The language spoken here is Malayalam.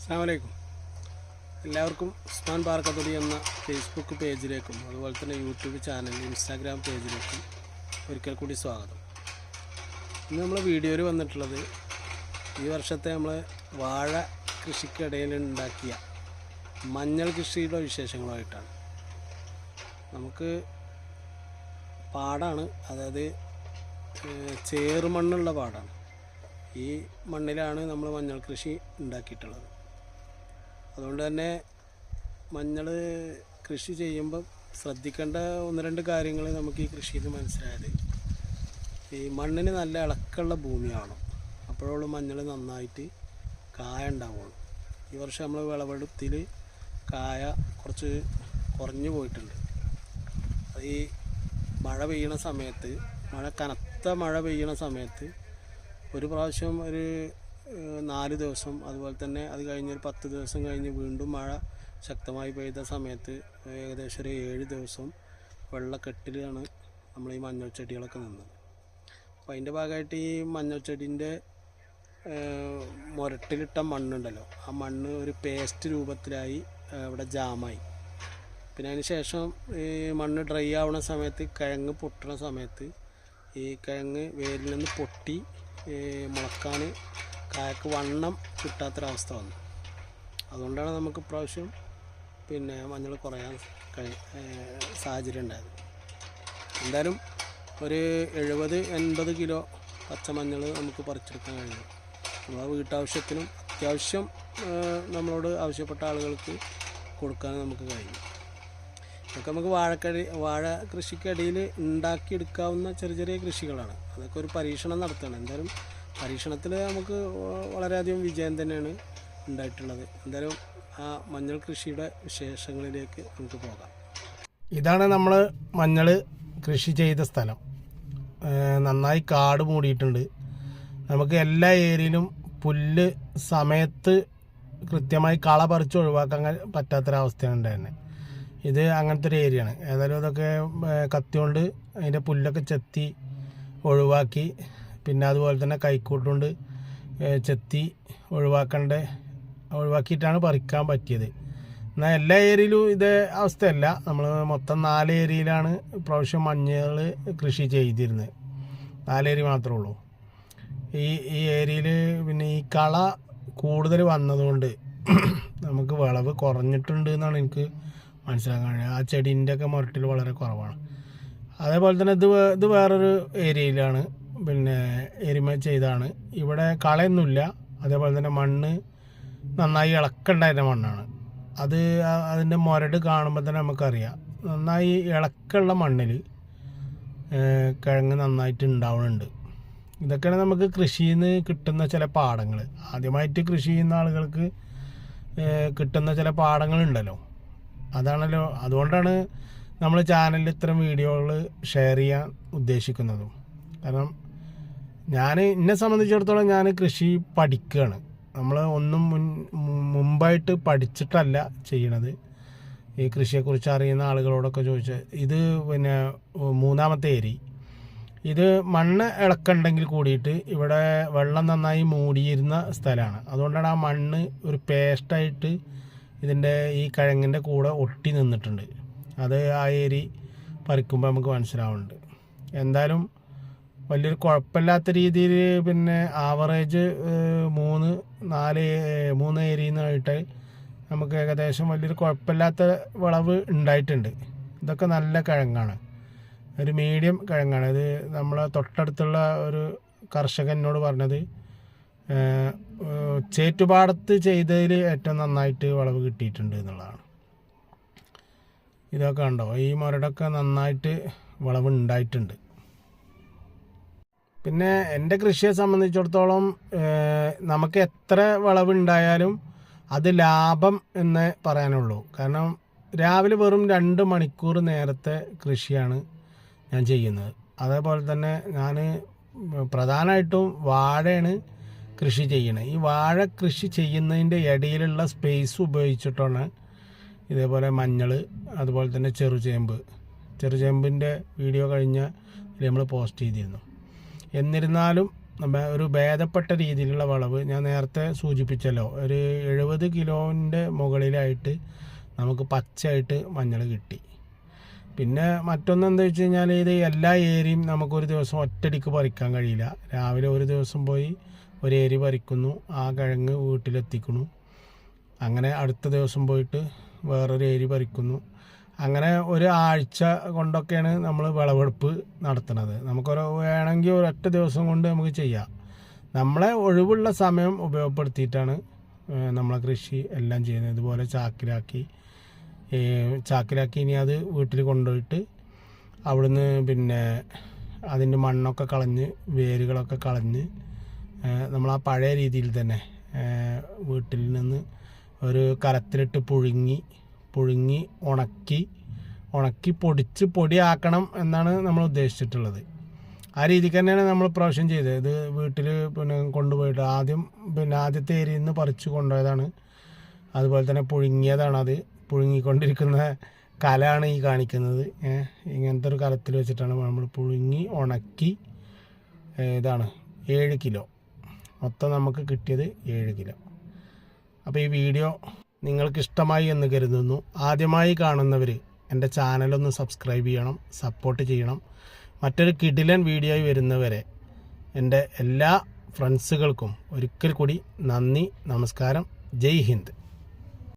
അസ്സാമലൈക്കും എല്ലാവർക്കും ഉസ്മാൻ പാർക്കത്തൊടി എന്ന ഫേസ്ബുക്ക് പേജിലേക്കും അതുപോലെ തന്നെ യൂട്യൂബ് ചാനൽ ഇൻസ്റ്റാഗ്രാം പേജിലേക്കും ഒരിക്കൽ കൂടി സ്വാഗതം. ഇന്ന് നമ്മൾ വീഡിയോയിൽ വന്നിട്ടുള്ളത് ഈ വർഷത്തെ നമ്മൾ വാഴ കൃഷിക്കിടയിൽ ഉണ്ടാക്കിയ മഞ്ഞൾ കൃഷിയുടെ വിശേഷങ്ങളുമായിട്ടാണ്. നമുക്ക് പാടാണ് അതായത് ചേറുമണ്ണുള്ള പാടാണ്. ഈ മണ്ണിലാണ് നമ്മൾ മഞ്ഞൾ കൃഷി ഉണ്ടാക്കിയിട്ടുള്ളത്. അതുകൊണ്ട് തന്നെ മഞ്ഞൾ കൃഷി ചെയ്യുമ്പം ശ്രദ്ധിക്കേണ്ട ഒന്ന് രണ്ട് കാര്യങ്ങൾ നമുക്ക് ഈ കൃഷിയിൽ നിന്ന് മനസ്സിലായത്. ഈ മണ്ണിന് നല്ല ഇളക്കമുള്ള ഭൂമിയാണ് അപ്പോഴുള്ള മഞ്ഞൾ നന്നായിട്ട് കായ ഉണ്ടാവുള്ളൂ ഈ വർഷം നമ്മൾ വിളവെടുത്തിൽ കായ കുറച്ച് കുറഞ്ഞു പോയിട്ടുണ്ട്. ഈ മഴ പെയ്യണ സമയത്ത് മഴ കനത്ത മഴ പെയ്യണ സമയത്ത് ഒരു പ്രാവശ്യം ഒരു നാല് ദിവസം അതുപോലെ തന്നെ അത് കഴിഞ്ഞ് ഒരു പത്ത് ദിവസം കഴിഞ്ഞ് വീണ്ടും മഴ ശക്തമായി പെയ്ത സമയത്ത് ഏകദേശം ഒരു ഏഴ് ദിവസം വെള്ളക്കെട്ടിലാണ് നമ്മൾ ഈ മഞ്ഞൾ ചെടികളൊക്കെ നിന്നത്. അപ്പോൾ അതിന്റെ ഭാഗമായിട്ട് ഈ മഞ്ഞൾ ചെടീന്റെ മുരട്ടിലിട്ട മണ്ണുണ്ടല്ലോ ആ മണ്ണ് ഒരു പേസ്റ്റ് രൂപത്തിലായി അവിടെ ജാമായി. പിന്നെ അതിന് ശേഷം ഈ മണ്ണ് ഡ്രൈ ആവുന്ന സമയത്ത് കിഴങ്ങ് പൊട്ടുന്ന സമയത്ത് ഈ കിഴങ്ങ് വേരിൽ നിന്ന് പൊട്ടി മുളക്കാൻ കായക്ക് വണ്ണം കിട്ടാത്തൊരവസ്ഥ വന്നു. അതുകൊണ്ടാണ് നമുക്ക് ഇപ്രാവശ്യം പിന്നെ മഞ്ഞൾ കുറയാൻ കഴി സാഹചര്യം ഉണ്ടായത്. എന്തായാലും ഒരു എഴുപത് എൺപത് കിലോ പച്ചമഞ്ഞൾ നമുക്ക് പറിച്ചെടുക്കാൻ കഴിയും നമ്മളെ വീട്ടാവശ്യത്തിനും അത്യാവശ്യം നമ്മളോട് ആവശ്യപ്പെട്ട ആളുകൾക്ക് കൊടുക്കാൻ നമുക്ക് കഴിയും ഇതൊക്കെ നമുക്ക് വാഴക്കടി വാഴ കൃഷിക്കടിയിൽ ഉണ്ടാക്കിയെടുക്കാവുന്ന ചെറിയ ചെറിയ കൃഷികളാണ്. അതൊക്കെ ഒരു പരീക്ഷണം നടത്തണം എന്തായാലും പരീക്ഷണത്തിൽ നമുക്ക് വളരെയധികം വിജയം തന്നെയാണ് ഉണ്ടായിട്ടുള്ളത്. എന്തായാലും ആ മഞ്ഞൾ കൃഷിയുടെ വിശേഷങ്ങളിലേക്ക് നമുക്ക് പോകാം. ഇതാണ് നമ്മൾ മഞ്ഞൾ കൃഷി ചെയ്ത സ്ഥലം. നന്നായി കാട് മൂടിയിട്ടുണ്ട്. നമുക്ക് എല്ലാ ഏരിയയിലും പുല്ല് സമയത്ത് കൃത്യമായി കള പറിച്ച് ഒഴിവാക്കാൻ പറ്റാത്തൊരവസ്ഥയാണ് ഉണ്ടായിരുന്നത് ഇത് അങ്ങനത്തെ ഒരു ഏരിയയാണ്. ഏതായാലും അതൊക്കെ കത്തി കൊണ്ട് അതിന്റെ പുല്ലൊക്കെ ചെത്തി ഒഴിവാക്കി പിന്നെ അതുപോലെ തന്നെ കൈക്കൂട്ടുണ്ട് ചെത്തി ഒഴിവാക്കേണ്ട ഒഴിവാക്കിയിട്ടാണ് പറിക്കാൻ പറ്റിയത്. എന്നാൽ എല്ലാ ഏരിയയിലും ഇതേ അവസ്ഥയല്ല. നമ്മൾ മൊത്തം നാല് ഏരിയയിലാണ് പ്രാവശ്യം മഞ്ഞൾ കൃഷി ചെയ്തിരുന്നത്. നാലേരി മാത്രമേ ഉള്ളൂ. ഈ ഈ ഏരിയയിൽ പിന്നെ ഈ കള കൂടുതൽ വന്നതുകൊണ്ട് നമുക്ക് വിളവ് കുറഞ്ഞിട്ടുണ്ട് എന്നാണ് എനിക്ക് മനസ്സിലാക്കാൻ കഴിയുക ആ ചെടീന്റെ ഒക്കെ മുരട്ടിൽ വളരെ കുറവാണ്. അതേപോലെ തന്നെ ഇത് ഇത് വേറൊരു ഏരിയയിലാണ് പിന്നെ എരിമ ചെയ്താണ്. ഇവിടെ കളയൊന്നുമില്ല. അതേപോലെ തന്നെ മണ്ണ് നന്നായി ഇളക്കുണ്ടായിരുന്ന മണ്ണാണ്. അത് അതിന്റെ മുരട് കാണുമ്പോൾ തന്നെ നമുക്കറിയാം. നന്നായി ഇളക്കുള്ള മണ്ണിൽ കിഴങ്ങ് നന്നായിട്ട് ഉണ്ടാവുന്നുണ്ട് ഇതൊക്കെയാണ് നമുക്ക് കൃഷിയിൽ നിന്ന് കിട്ടുന്ന ചില പാഠങ്ങൾ ആദ്യമായിട്ട് കൃഷി ചെയ്യുന്ന ആളുകൾക്ക് കിട്ടുന്ന ചില പാഠങ്ങളുണ്ടല്ലോ. അതാണല്ലോ അതുകൊണ്ടാണ് നമ്മൾ ചാനലിൽ ഇത്തരം വീഡിയോകൾ ഷെയർ ചെയ്യാൻ ഉദ്ദേശിക്കുന്നതും. കാരണം ഞാൻ എന്നെ സംബന്ധിച്ചിടത്തോളം ഞാൻ കൃഷി പഠിക്കുകയാണ് നമ്മൾ ഒന്നും മുൻ മുമ്പായിട്ട് പഠിച്ചിട്ടല്ല ചെയ്യണത്. ഈ കൃഷിയെക്കുറിച്ച് അറിയുന്ന ആളുകളോടൊക്കെ ചോദിച്ച് ഇത് പിന്നെ മൂന്നാമത്തെ ഏരി. ഇത് മണ്ണ് ഇളക്കുണ്ടെങ്കിൽ കൂടിയിട്ട് ഇവിടെ വെള്ളം നന്നായി മൂടിയിരുന്ന സ്ഥലമാണ് അതുകൊണ്ടാണ് ആ മണ്ണ് ഒരു പേസ്റ്റായിട്ട് ഇതിന്റെ ഈ കിഴങ്ങിന്റെ കൂടെ ഒട്ടി നിന്നിട്ടുണ്ട്. അത് ആ ഏരി പറിക്കുമ്പോൾ നമുക്ക് മനസ്സിലാവുന്നുണ്ട്. എന്തായാലും വലിയൊരു കുഴപ്പമില്ലാത്ത രീതിയിൽ പിന്നെ ആവറേജ് മൂന്ന് നാല് മൂന്ന് ഏരിയയിൽ നിന്നായിട്ട് നമുക്ക് ഏകദേശം വലിയൊരു കുഴപ്പമില്ലാത്ത വിളവ് ഉണ്ടായിട്ടുണ്ട്. ഇതൊക്കെ നല്ല കിഴങ്ങാണ്. ഒരു മീഡിയം കിഴങ്ങാണ്. ഇത് നമ്മളെ തൊട്ടടുത്തുള്ള ഒരു കർഷകൻ എന്നോട് പറഞ്ഞത് ചേറ്റുപാടത്ത് ചെയ്തതിൽ ഏറ്റവും നന്നായിട്ട് വിളവ് കിട്ടിയിട്ടുണ്ട് എന്നുള്ളതാണ്. ഇതൊക്കെ ഉണ്ടോ ഈ മുരടൊക്കെ നന്നായിട്ട് വിളവ് ഉണ്ടായിട്ടുണ്ട്. പിന്നെ എന്റെ കൃഷിയെ സംബന്ധിച്ചിടത്തോളം നമുക്ക് എത്ര വിളവുണ്ടായാലും അത് ലാഭം എന്ന് പറയാനുള്ളൂ. കാരണം രാവിലെ വെറും രണ്ട് മണിക്കൂർ നേരത്തെ കൃഷിയാണ് ഞാൻ ചെയ്യുന്നത്. അതേപോലെ തന്നെ ഞാൻ പ്രധാനമായിട്ടും വാഴയാണ് കൃഷി ചെയ്യണത് ഈ വാഴ കൃഷി ചെയ്യുന്നതിന്റെ ഇടയിലുള്ള സ്പേസ് ഉപയോഗിച്ചിട്ടാണ് ഇതേപോലെ മഞ്ഞൾ അതുപോലെ തന്നെ ചെറുചേമ്പ്. ചെറുചേമ്പിന്റെ വീഡിയോ കഴിഞ്ഞ നമ്മൾ പോസ്റ്റ് ചെയ്തിരുന്നു. എന്നിരുന്നാലും ഒരു ഭേദപ്പെട്ട രീതിയിലുള്ള വളവ് ഞാൻ നേരത്തെ സൂചിപ്പിച്ചല്ലോ. ഒരു എഴുപത് കിലോന്റെ മുകളിലായിട്ട് നമുക്ക് പച്ചയായിട്ട് മഞ്ഞൾ കിട്ടി. പിന്നെ മറ്റൊന്ന് എന്താ വെച്ച് കഴിഞ്ഞാൽ ഇത് എല്ലാ ഏരിയും നമുക്കൊരു ദിവസം ഒറ്റടിക്ക് പറിക്കാൻ കഴിയില്ല. രാവിലെ ഒരു ദിവസം പോയി ഒരു ഏരി പറിക്കുന്നു ആ കിഴങ്ങ് വീട്ടിലെത്തിക്കുന്നു. അങ്ങനെ അടുത്ത ദിവസം പോയിട്ട് വേറൊരു ഏരി പറിക്കുന്നു. അങ്ങനെ ഒരു ആഴ്ച കൊണ്ടൊക്കെയാണ് നമ്മൾ വിളവെടുപ്പ് നടത്തുന്നത്. നമുക്കൊരു വേണമെങ്കിൽ ഒരൊറ്റ ദിവസം കൊണ്ട് നമുക്ക് ചെയ്യാം. നമ്മളെ ഒഴിവുള്ള സമയം ഉപയോഗപ്പെടുത്തിയിട്ടാണ് നമ്മളെ കൃഷി എല്ലാം ചെയ്യുന്നത്. ഇതുപോലെ ചാക്കിലാക്കി ചാക്കിലാക്കി ഇനി അത് വീട്ടിൽ കൊണ്ടുപോയിട്ട് അവിടുന്ന് പിന്നെ അതിന്റെ മണ്ണൊക്കെ കളഞ്ഞ് വേരുകളൊക്കെ കളഞ്ഞ് നമ്മൾ ആ പഴയ രീതിയിൽ തന്നെ വീട്ടിൽ നിന്ന് ഒരു കലത്തിലിട്ട് പുഴുങ്ങി പുഴുങ്ങി ഉണക്കി ഉണക്കി പൊടിച്ച് പൊടിയാക്കണം എന്നാണ് നമ്മൾ ഉദ്ദേശിച്ചിട്ടുള്ളത്. ആ രീതിക്ക് തന്നെയാണ് നമ്മൾ പ്രാവശ്യം ചെയ്തത്. ഇത് വീട്ടിൽ പിന്നെ കൊണ്ടുപോയിട്ട് ആദ്യം പിന്നെ ആദ്യത്തെ ഏരിയയിൽ നിന്ന് പറിച്ച് കൊണ്ടുപോയതാണ്. അതുപോലെ തന്നെ പുഴുങ്ങിയതാണ് അത്. പുഴുങ്ങിക്കൊണ്ടിരിക്കുന്ന കലയാണ് ഈ കാണിക്കുന്നത്. ഇങ്ങനത്തെ ഒരു കലത്തിൽ വെച്ചിട്ടാണ് നമ്മൾ പുഴുങ്ങി ഉണക്കി ഇതാണ് ഏഴ് കിലോ. മൊത്തം നമുക്ക് കിട്ടിയത് ഏഴ് കിലോ. അപ്പോൾ ഈ വീഡിയോ നിങ്ങൾക്ക് ഇഷ്ടമായി എന്ന് കരുതുന്നു. ആദ്യമായി കാണുന്നവർ എന്റെ ചാനലൊന്ന് സബ്സ്ക്രൈബ് ചെയ്യണം സപ്പോർട്ട് ചെയ്യണം. മറ്റൊരു കിടിലൻ വീഡിയോയിൽ വരുന്നവരെ എന്റെ എല്ലാ ഫ്രണ്ട്സുകൾക്കും ഒരിക്കൽ കൂടി നന്ദി നമസ്കാരം. ജയ് ഹിന്ദ്.